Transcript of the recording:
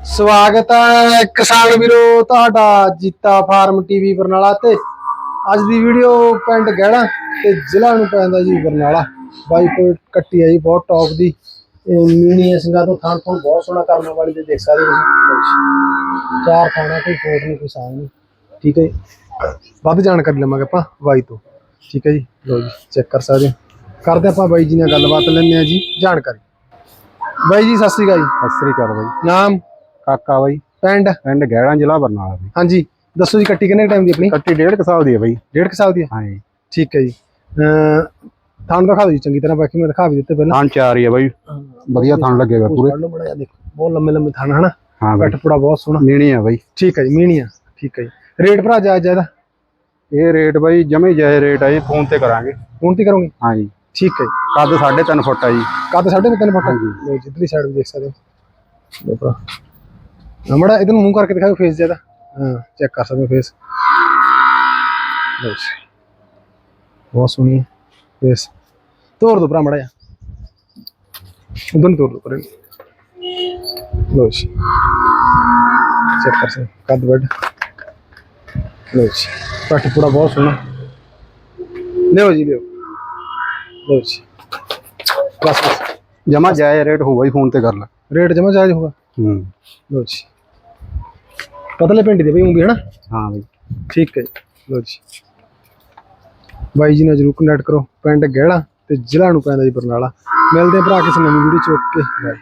ਸਵਾਗਤ ਹੈ ਕਿਸਾਨ ਵੀਰੋ ਤੁਹਾਡਾ ਜੀਤਾ ਫਾਰਮ ਟੀਵੀ ਬਰਨਾਲਾ ਤੇ। ਅੱਜ ਦੀ ਵੀਡੀਓ ਪਿੰਡ ਗਹਿਣਾ ਤੇ ਜ਼ਿਲ੍ਹਾ ਨੂੰ ਪੈਂਦਾ ਜੀ ਬਰਨਾਲਾ। ਬਾਈ ਕੋਈ ਕੱਟੀ ਹੈ ਜੀ ਬਹੁਤ ਟੌਪ ਦੀ। ਇਹ ਮੀਨੀਆਂ ਸਿੰਘਾਂ ਤੋਂ ਥਾਂ ਤੋਂ ਬਹੁਤ ਸੋਹਣਾ ਕਰਨ ਵਾਲੀ ਤੇ ਦੇਖ ਸਕਦੇ ਤੁਸੀਂ। ਚਾਰ ਖਾਣਾ ਕੋਈ ਫੋਟ ਨਹੀਂ ਕੋਈ ਸਾਂਗ ਨਹੀਂ। ਠੀਕ ਹੈ ਜੀ। ਵੱਧ ਜਾਣਕਾਰੀ ਲਵਾਂਗੇ ਆਪਾਂ ਬਾਈ ਤੋਂ। ਠੀਕ ਹੈ ਜੀ। ਲੋ ਜੀ ਚੈੱਕ ਕਰ ਸਕਦੇ ਹੋ। ਕਰਦੇ ਆਪਾਂ ਬਾਈ ਜੀ ਨਾਲ ਗੱਲਬਾਤ ਲੈਂਦੇ ਆ ਜੀ ਜਾਣਕਾਰੀ। ਬਾਈ ਜੀ ਸਤਿ ਸ੍ਰੀ ਅਕਾਲ ਜੀ। ਸਤਿ ਸ੍ਰੀ ਅਕਾਲ ਬਾਈ। ਨਾਮ? ਕਾਕਾ ਬਾਈ। ਪਿੰਡ? ਪਿੰਡ ਗਹਿੜਾ ਜ਼ਿਲ੍ਹਾ ਬਰਨਾਲਾ ਬਾਈ ਹਾਂਜੀ। ਦੱਸੋ ਜੀ ਕੱਟੀ ਕਿੰਨੇ ਟਾਈਮ ਦੀ ਆਪਣੀ? ਕੱਟੀ ਡੇਢ ਕੁ ਸਾਲ ਦੀ ਹੈ ਬਾਈ। ਡੇਢ ਕੁ ਸਾਲ ਦੀ ਹੈ? ਹਾਂਜੀ। ਠੀਕ ਹੈ ਜੀ। ਥਣ ਦਿਖਾ ਦਿਓ ਜੀ ਚੰਗੀ ਤਰ੍ਹਾਂ ਬਾਕੀ ਮੈਂ ਦਿਖਾ ਵੀ ਦਿੱਤੇ ਪਹਿਲਾਂ। ਥਣ ਚਾਰ ਹੀ ਹੈ ਬਾਈ। ਵਧੀਆ ਥਣ ਲੱਗੇਗਾ ਪੂਰੇ। ਪੂਰੇ। ਬਹੁਤ ਲੰਮੇ ਲੰਮੇ ਥਣ ਹਨਾ? ਹਾਂ ਬਾਈ। ਪੂੜਾ ਬਹੁਤ ਸੋਹਣਾ। ਮੀਣੀ ਆ ਬਾਈ। ਠੀਕ ਹੈ ਜੀ ਮੀਣੀਆਂ ਠੀਕ ਹੈ ਜੀ। ਰੇਟ ਭਰਾ ਜਾਇਜ਼ ਜਾਇਦਾ ਇਹ ਰੇਟ ਬਾਈ ਜਮੇ ਜਾਇ ਰੇਟ ਆ ਜੀ ਫੋਨ ਤੇ ਕਰਾਂਗੇ। ਹੁਣ ਤੇ ਕਰੋਗੇ? ਹਾਂਜੀ। ਠੀਕ ਹੈ ਜੀ। ਕੱਦ 3.5 ਫੁੱਟ ਆ ਜੀ। ਕੱਦ ਸਾਢੇ ਕੁ ਤਿੰਨ ਫੁੱਟ ਹਾਂਜੀ। ਲੋ ਜਿੱਧਰਲੀ ਸਾਈਡ ਵੀ ਦੇਖ ਸਕਦੇ ਹੋ। ਲੋ ਭਰਾ ਮੂੰਹ ਕਰਕੇ ਦਿਖਾਓ ਫੇਸ ਜ਼ਿਆਦਾ। ਹਾਂ ਚੈੱਕ ਕਰ ਸਕਦੇ ਹੋ ਫੇਸ ਲੋ ਜੀ। ਬਹੁਤ ਸੋਹਣੀ ਫੇਸ ਤੋੜ ਦੋ ਭਰਾ ਮੜਾ ਜਾ ਉਦੋਂ ਤੋੜ ਦੋ ਪਰੇ। ਲੋ ਜੀ। ਚੈੱਕ ਕਰ ਸਕਦੇ ਕੱਦ ਵੱਡ ਲੋ ਜੀ। ਪੱਟ ਪੂੜਾ ਬਹੁਤ ਸੋਹਣਾ। ਲਿਓ ਜੀ ਲਿਓ ਲੋ ਜੀ। ਬਸ ਬਸ। ਜਮਾ ਜਾਇ ਰੇਟ ਹੋਊ ਬਾਈ ਫੋਨ ਤੇ ਕਰ ਲੈ। ਰੇਟ ਜਮਾ ਜਾਇਜ਼ ਹੋਗਾ ਹੂੰ। ਲੋ ਜੀ। ਪਤਲੇ ਪਿੰਡ ਦੇ ਬਈ ਵੀ ਹਨਾ? ਹਾਂ ਬਾਈ। ਠੀਕ ਹੈ ਜੀ। ਲੋ ਜੀ। ਬਾਈ ਜੀ ਨਾਲ ਜਰੂਰ ਕਨੈਕਟ ਕਰੋ ਪਿੰਡ ਗਹਿੜਾ ਤੇ ਜ਼ਿਲ੍ਹਾ ਨੂੰ ਪੈਂਦਾ ਜੀ ਬਰਨਾਲਾ। ਮਿਲਦੇ ਆ ਭਰਾ ਕਿਸੇ ਨਵੀਂ ਵੀਡੀਓ ਚ ਓਕੇ ਬਾਏ